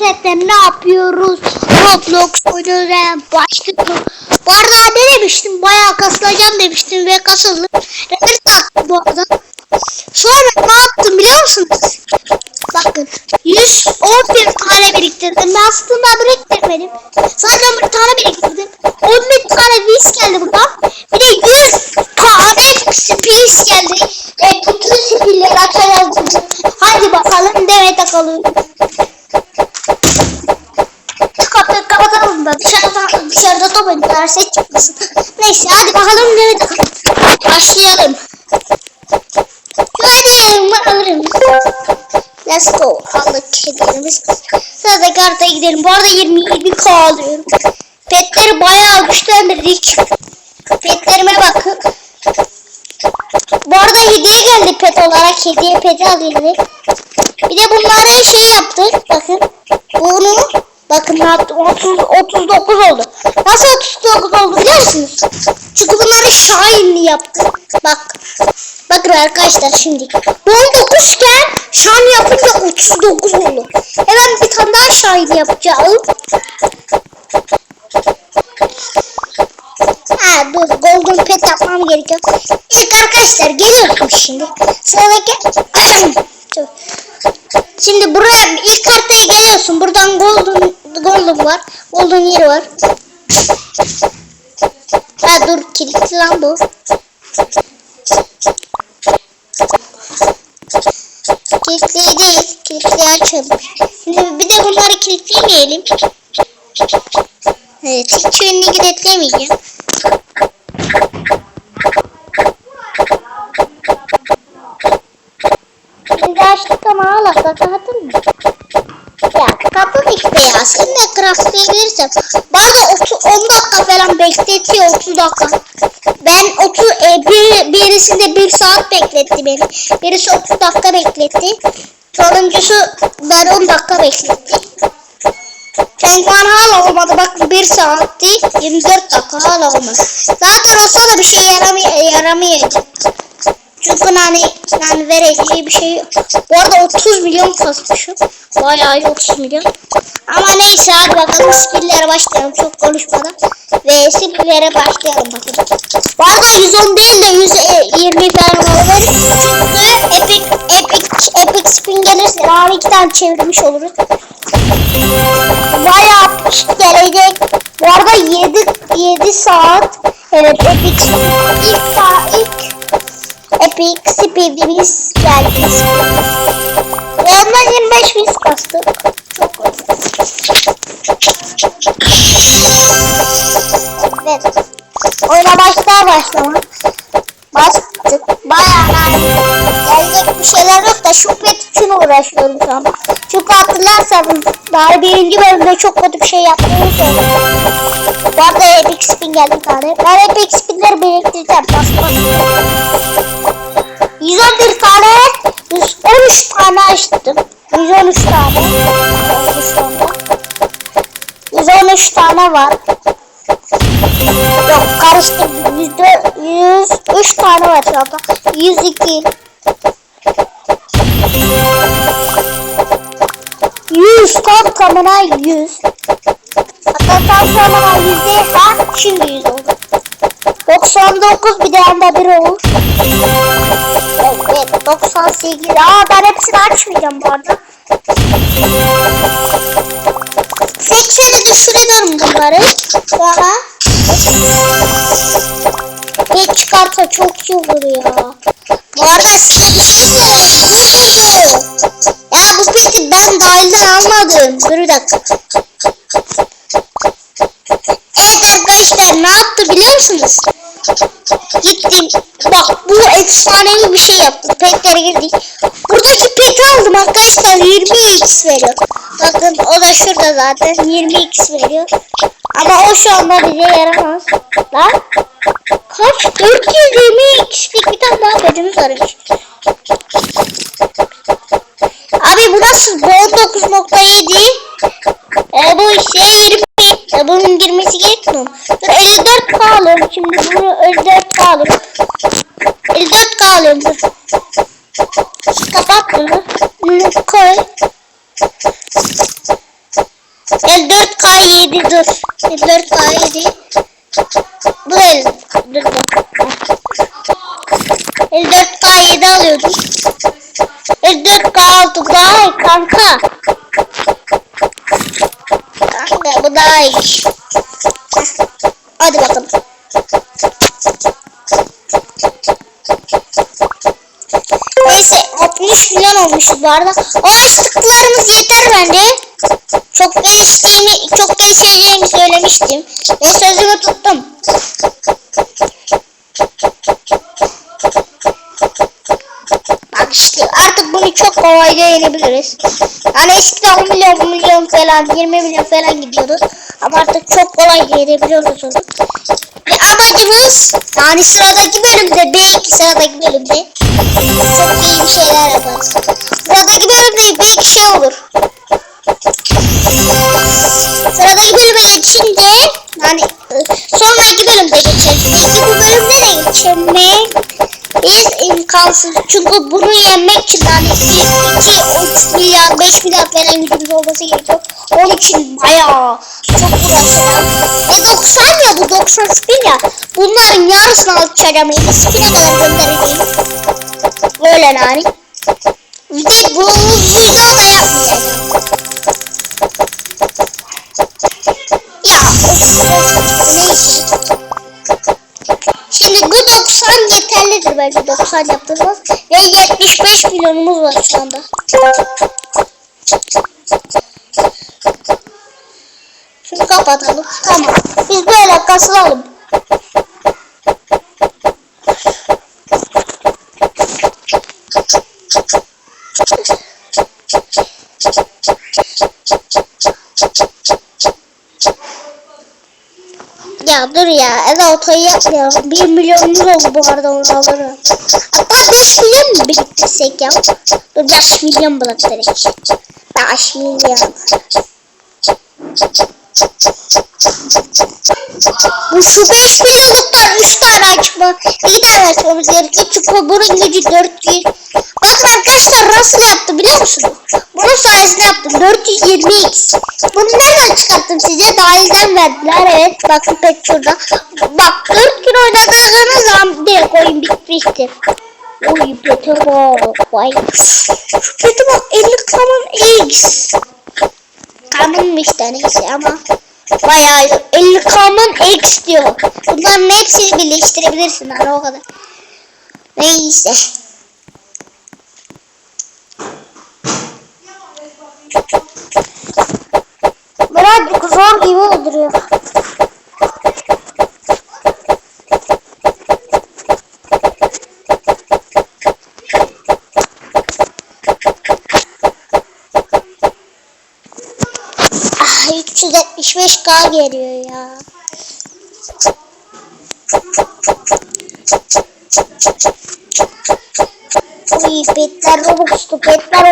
Set'te ne yapıyoruz? Roblox yani başlıyoruz. Bu arada ne demiştim? Bayağı kasılacağım demiştim ve kasıldım. Neler taktım bu arada. Sonra ne yaptım biliyor musunuz? Bakın 111 tane biriktirdim. Ben aslında biriktirmedim. Sadece bir tane biriktirdim. 11 tane vis geldi buradan. Bir de 100 tane spis geldi. E, bütün spilleri açacağız. Hadi bakalım deme takalım. Şu kapıyı kapatalım da dışarıda, dışarıda top oynuyorlar ses çıkmasın. Neyse hadi bakalım takalım. Başlayalım. Hadi bakalım. Let's go. Aldık kedilerimiz. Sırada kartaya gidelim. Bu arada 27 k alıyorum. Petleri bayağı güçlendirdik. Petlerime bakın. Bu arada hediye geldi pet olarak. Hediye peti alıyorum. Bir de bunları şey yaptık. Bakın. Bunu bakın yaptı? 30, 39 oldu. Nasıl 39 oldu biliyor musunuz? Çünkü bunları Şahinli yaptı. Bak. Bakın arkadaşlar şimdi. Bu 19 iken Şahin yapınca 39 oldu. Hemen bir tane daha Şahin yapacağım. Ha dur golden pet yapmam gerekiyor. İlk arkadaşlar geliyorum şimdi. Sıradaki. Şimdi buraya ilk kartaya geliyorsun. Buradan golden golden var. Golden yeri var. Ha dur kilitli lan bu. Kilitli değil. Kilitli açalım. Şimdi bir de bunları kilitlemeyelim. Evet, hiçbirini kilitlemeyeceğim. Şimdi hala kapattın mı? Ya kapat işte ya. Sen de craftlayabilirsin. Bana 30, 10 dakika falan bekletiyor 30 dakika. Ben 30, e, bir, birisinde 1 saat bekletti beni. Birisi 30 dakika bekletti. Sonuncusu ben 10 dakika bekletti. An hala olmadı. Bak 1 saat değil 24 dakika hala olmadı. Zaten olsa da bir şey yaramay yaramayacak. Çünkü hani yani vereceği bir şey yok. Bu arada 30 milyon kasmışım. Bayağı iyi 30 milyon. Ama neyse hadi bakalım skill'lere başlayalım çok konuşmadan. Ve skill'lere başlayalım bakalım. Bu arada 110 değil de 120 falan olabilir. Çünkü epic, epic, epic spin gelirse abi iki tane çevirmiş oluruz. Bayağı gelecek. Bu arada 7, 7 saat. Evet epic. Epic Speed'imiz geldi. Ve ondan 25 biz kastık. Çok. Evet. Oyuna başlar başlamaz. Bastık. Bayağı gelecek bir şeyler yok da şu pet için uğraşıyorum şu an. Çünkü hatırlarsanız daha birinci bölümde çok kötü bir şey yaptığımı söyledim. Bu arada Epic Spin geldi bir tane. Ben Epic Spin'leri biriktireceğim. Bas bas. 111 tane 113 tane açtım. 113 tane. 113 tane. 113 tane var. Yok karıştırdım. 103 tane var şu anda. 102. 100 tam tamına 100. Hatta tam tamına 100 değil ha şimdi 100 oldu. 99 bir de yanda bir olur. Evet 98. Aa ben hepsini açmayacağım bu arada. 80'i düşürüyorum bunları. Sonra ne çıkarsa çok iyi olur ya. Bu arada bir şey söyleyeyim. Ya bu peti ben dahilden almadım. Dur bir dakika. Evet arkadaşlar ne yaptı biliyor musunuz? Gittim. Bak bu efsanevi bir şey yaptım. Petlere girdik. Buradaki peti aldım arkadaşlar. 20x veriyor. Bakın o da şurada zaten. 20x veriyor. Ama o şu anda bize yaramaz. Lan. Kaç? 420x'lik bir tane daha petimiz varmış. Abi bu nasıl? Bu 19.7. E, bu işte 20. E, bunun girmesi gerekmiyor? Dur 54 kalım. Şimdi bunu 54 kalım. 54 kalım. Dur. Kapat bunu. Bunu koy. El 4K7 dur. El 4K7. Bu el. Dur bak. El 4K7 alıyordum. El 4K6 daha iyi kanka. Kanka bu daha iyi. Hadi bakalım. Neyse 60 milyon olmuşuz bu arada. O açtıklarımız yeter bence. Çok geliştiğini, çok gelişeceğimi söylemiştim. Ve sözümü tuttum. Bak işte artık bunu çok kolayca yenebiliriz. Yani eskiden 10 milyon, 10 milyon falan, 20 milyon falan gidiyordu. Ama artık çok kolayca yenebiliyoruz onu. Ve amacımız yani sıradaki bölümde, belki sıradaki bölümde çok iyi bir şeyler yaparız. Sıradaki bölümde belki şey olur. Sıradaki bölüme geçince yani e, sonraki bölümde geçeriz. Belki bu bölümde de geçemek biz imkansız. Çünkü bunu yenmek için yani 1, 2, 3 milyar, 5 milyar falan gücümüz olması gerekiyor. Onun için bayağı çok uğraşacağım. E 90 ya bu 90 spin ya. Bunların yarısını alacağım. 50 spin'e kadar göndereceğim. Böyle yani. Bir de bu videoda yapmayacağım. Ya of, of, neyse. Yeterlidir bence 90 yaptığımız ve 75 milyonumuz var şu anda. Şunu kapatalım. Tamam. Biz böyle kasılalım. Ya dur ya. Eve otoyu yapmayalım. 1 milyonumuz oldu bu arada onu alırım. Hatta 5 milyon mu biriktirsek ya? Dur 5 milyon biriktirek. 5 milyon. Bu şu 5 milyonluktan 3 tane açma. 2 tane açmamız gerekiyor. Çünkü bunun gücü 400. Bakın arkadaşlar nasıl yaptım biliyor musunuz? Bunun sayesinde yaptım. 420x. Bunu nereden çıkarttım size? Dahilden verdiler. Evet. Bakın pek şurada. Bak 4 gün oynadığınız zaman direkt oyun bitmiştir. Oy pete bak. Vay. Şu bak 50 kalan x. Kanınmış da neyse ama bayağı 50 kamen x diyor. Bunların hepsini birleştirebilirsin hani o kadar. Neyse. Birazcık zor gibi öldürüyor. Ah 375k geliyor ya. Uy petler robuxtu. Petler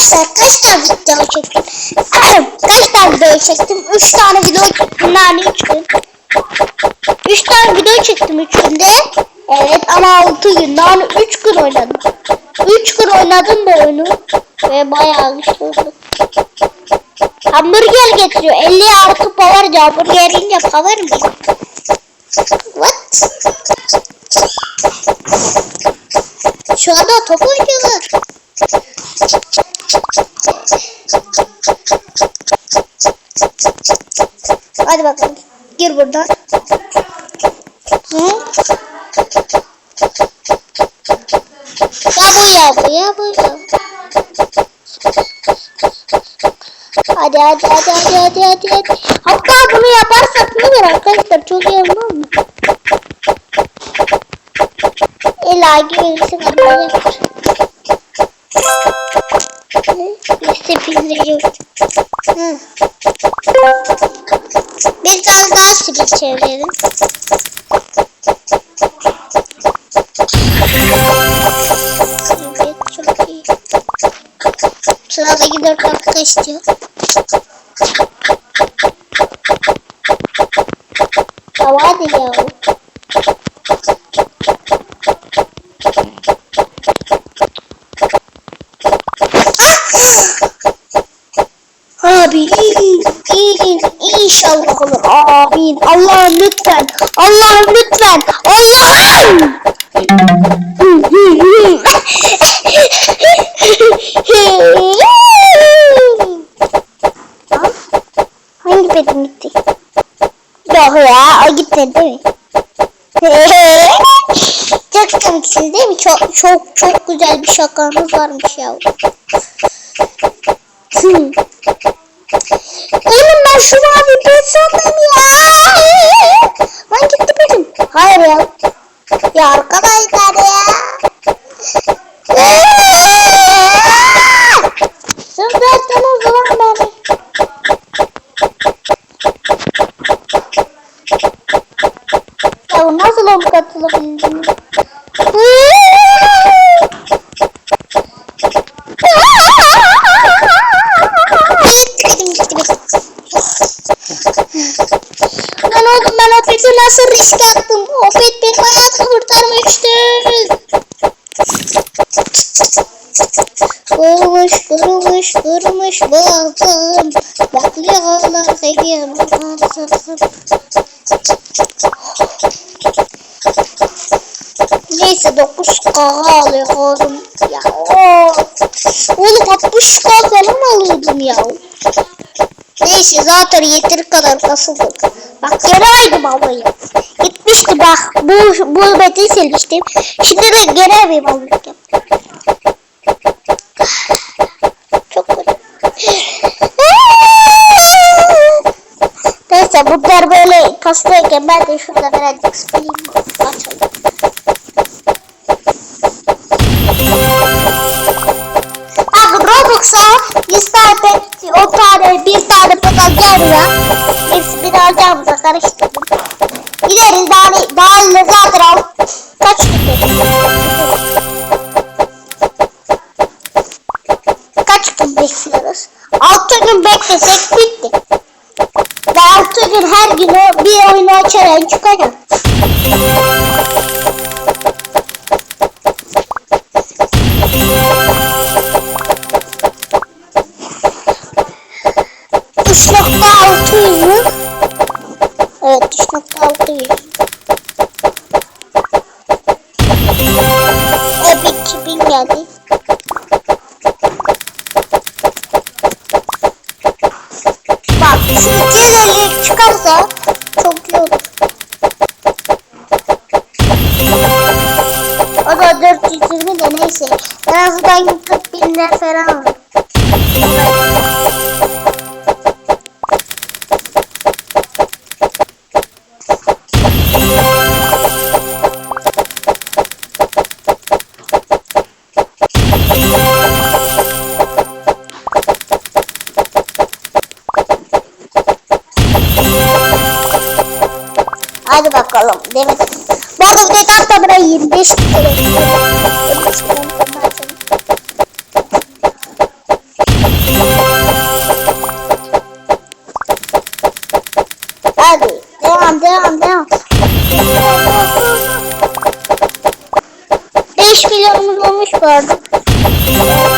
arkadaşlar kaç tane video çektim? kaç tane video çektim? 3 tane video çektim. Yani 3 gün. 3 tane video çektim 3 günde. Evet ama 6 gün. Yani 3 gün oynadım. 3 gün oynadım bu oyunu. Ve bayağı güçlü oldu. Hamburger getiriyor. 50 artı power hamburger yiyince power mı? What? Şu anda top oynuyorlar. Hadi bakalım. Gir buradan. Hı? Ya bu ya bu ya bu ya. Hadi hadi hadi hadi hadi hadi hadi. Hatta bunu yaparsak ne olur arkadaşlar çok iyi olmaz mı? Çevirelim. Evet çok iyi. Sıradaki 4 dakika istiyor. Ya hadi ya. Amin. İnşallah olur. Amin. Allah'ım lütfen. Allah'ım lütfen. Allah'ım. Hangi bedim gitti? Yok ya o gitti değil mi? çok komiksin değil mi? Çok çok çok güzel bir şakanız varmış ya. Oğlum ben şunu abi ben sandım ya. Lan. Hayır ya. Ya arkadaşlar ya. O zaman beni. Ya nasıl onu katılabildin? Durmuş, boğazım. Seviyorum boğazım. Neyse 9K alıyorum ya. Oğlum 60K falan alıyordum ya. Neyse zaten yeteri kadar kasıldık. Bak geri aydım alayım. Gitmişti bak. Bu, bu metni silmiştim. Şimdi de geri aydım alayım. Çok kötü. Neyse bunlar böyle kastayken ben de şurada birazcık sıkılayım. Açalım. Abi Robux'a 100 tane pet, 10 tane, 1 tane pet alacağım ya. Hepsini alacağımıza karıştırdım. Gideriz daha, daha oyunu açarak çıkacağım. Üç nokta altı yüz. Evet üç nokta altı. 5 milyonumuz olmuş bu arada.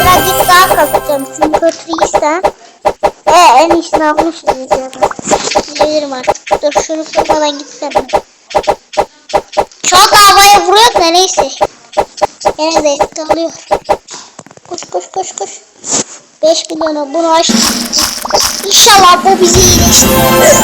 Birazcık daha kasacağım. Çünkü Tristan. E en iyisini almışız diyeceğim. Gelirim artık. Dur şunu kırmadan gitsem. Çok havaya vuruyor da neyse. Gene de kalıyor. Koş koş koş koş. 5 milyona bunu açtık. İnşallah bu bizi iyileştirir.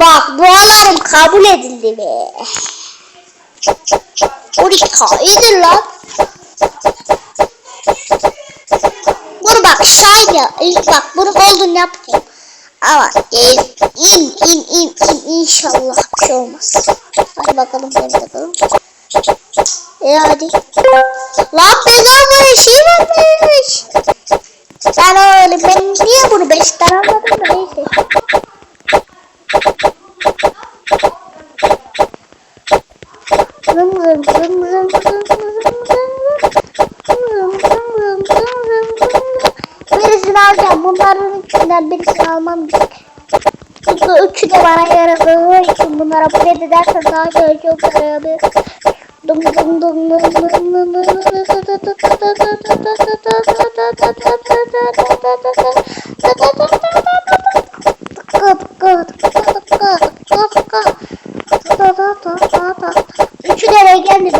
Bak dualarım kabul edildi be. 12K iyidir lan. Bunu bak ya. İlk bak bunu golden yapayım. Ama in in in in in inşallah bir şey olmaz. Hadi bakalım hadi bakalım. E hadi. Lan bedava şey varmış. Ben öyle ben niye bunu 5 tane almadım da neyse. Birisini alacağım. Bunların içinden birisini almam gerek. Çünkü üçü de bana yaradığı için bunlara bu edersen daha çok çok yaradı. Dım Üçü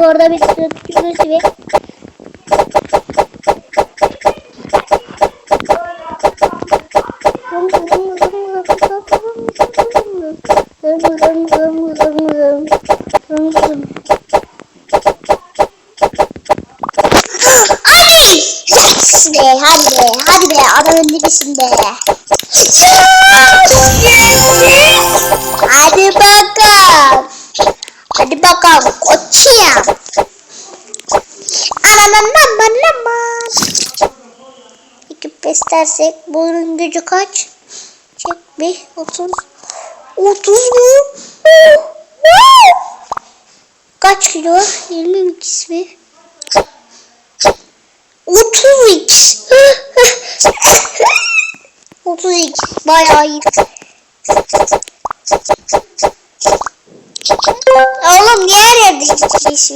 arada bir sürü gibi. Hadi! Yes be, hadi be, hadi be, adamın dibisin be. Hadi bakalım. Hadi bakalım İstersek bunun gücü kaç? Çek bir otuz. Otuz mu? Kaç kilo? Yirmi ikisi mi? Otuz x. Otuz x. Bayağı iyi. Oğlum her yerde geçmiş?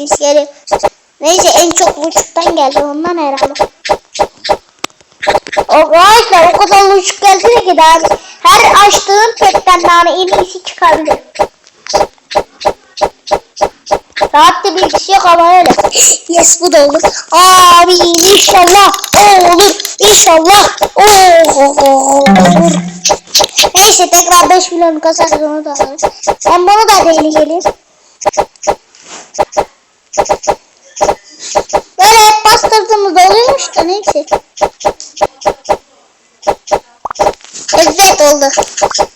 Neyse en çok buçuktan geldi ondan herhalde. Arkadaşlar o kadar buçuk geldi ki daha her açtığın petten tane en iyisi çıkabilir. Saatte bilgisi yok ama öyle. Yes bu da olur. Abi inşallah o olur. İnşallah o olur. Neyse tekrar 5 milyon kasarız onu da alırız. Ben bunu da deneyelim. Böyle hep bastırdığımız oluyormuş da neyse. Evet oldu.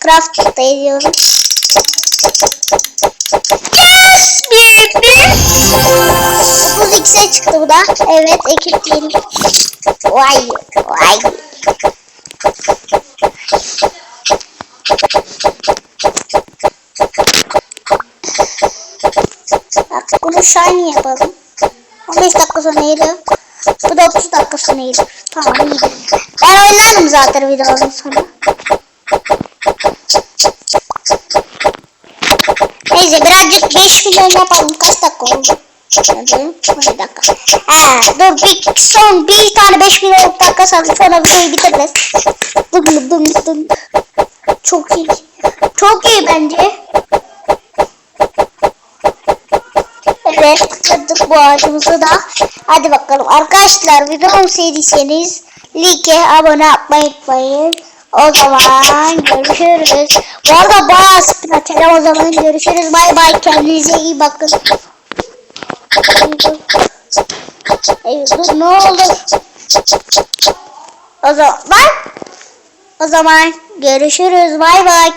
Craft da ediyorum. Yes baby. 32'e çıktı bu da. Evet ekip değil. Vay vay. Bak bunu shiny yapalım. 15 dakika sonra geliyor. Bu da 30 dakika sonra geliyor. Tamam iyi. Ben oynarım zaten videonun sonra. Neyse birazcık 5 milyon yapalım. Kaç dakika oldu? 12 dakika. Ha, dur bir son bir tane 5 milyon dakika sonra sonra videoyu bitiririz. Dım dım dım. Çok iyi. Çok iyi bence. Evet kırdık bu ağacımızı da. Hadi bakalım arkadaşlar videomu sevdiyseniz like abone yapmayı unutmayın. O zaman görüşürüz. Bu arada bayağı spin o zaman görüşürüz. Bay bay kendinize iyi bakın. Dur ne olur. O zaman o zaman görüşürüz. Bay bay.